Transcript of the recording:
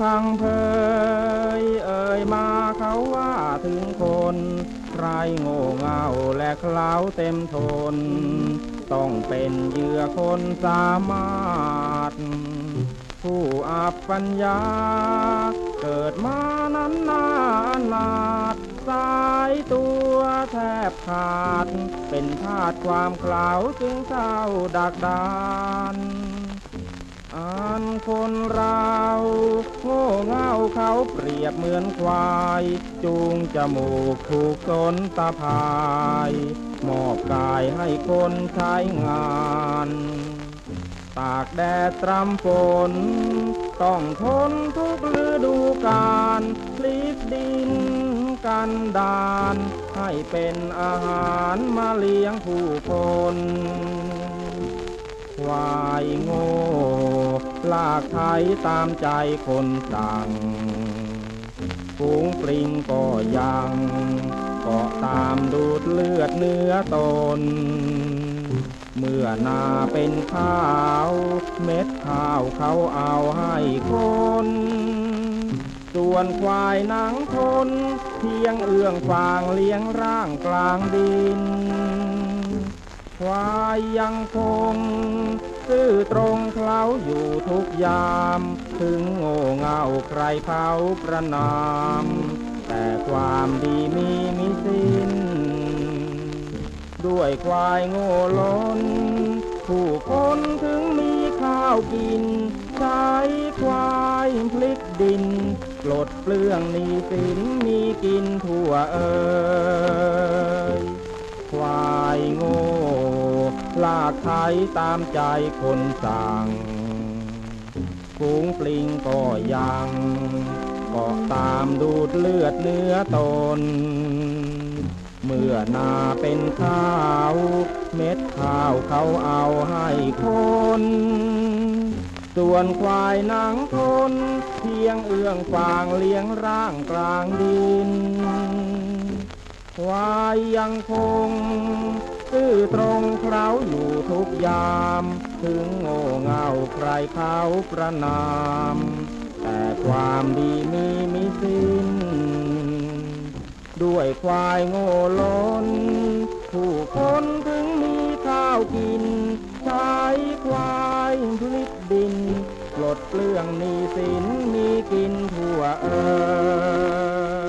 พังเพยเอ่ยมาเขาว่าถึงคนใครโง่เง่าและเคล้าเต็มทน ต้องเป็นเหยื่อคนสามารถ ผู้อับปัญญา เกิดมานั้นนานาดสายตัวแทบขาด เป็นทาสความเคล้าจึงเศร้าดักดาน อันคนเราโง่เง่าเขาเปรียบเหมือนควาย จูงจมูกถูกสนตะพายมอบกายให้คนใช้งาน ตากแดดตรำฝนต้องทนทุกฤดูกาลพลิกดินกันดาน ให้เป็นอาหารมาเลี้ยงผู้คนควายโง่ ลากไถตามใจคนสั่งฝูงปลิงก็ยังเกาะตามดูดเลือดเนื้อตน เมื่อนาเป็นข้าว เม็ดข้าวเขาเอาให้คนส่วนควายนังทน เพียงเอื้องฟางเลี้ยงร่างกลางดิน ควายยังคง ตรงเคล้าอยู่ทุกยาม ถึงโง่เงาใครเผาประนาม แต่ความดีมีมิสิ้น ด้วยควายโง่ล้น ผู้คนถึงมีข้าวกิน ใช้ควายพลิกดิน ปลดเปลื้องหนี้สินมีกินทั่วเอ่ยากไถตามใจคนสั่งฝูงปลิงก็ยังเกาะตามดูดเลือดเนื้อตน เมื่อนาเป็นข้าว เม็ดข้าวเขาเอาให้คนส่วนควายหนังทนเพียงเอื้องฟางเลี้ยงร่างกลางดิน ควายยังคง ซื่อตรงเคล้าอยู่ทุกยาม ถึงโง่เง่าใครเขาประนาม แต่ความดีมีมิสิ้น ด้วยควายโง่ล้น ผู้คนถึงมีข้าวกิน ใช้ควายพลิกดินปลดเปลื้องหนี้สินมีกินทั่วเออ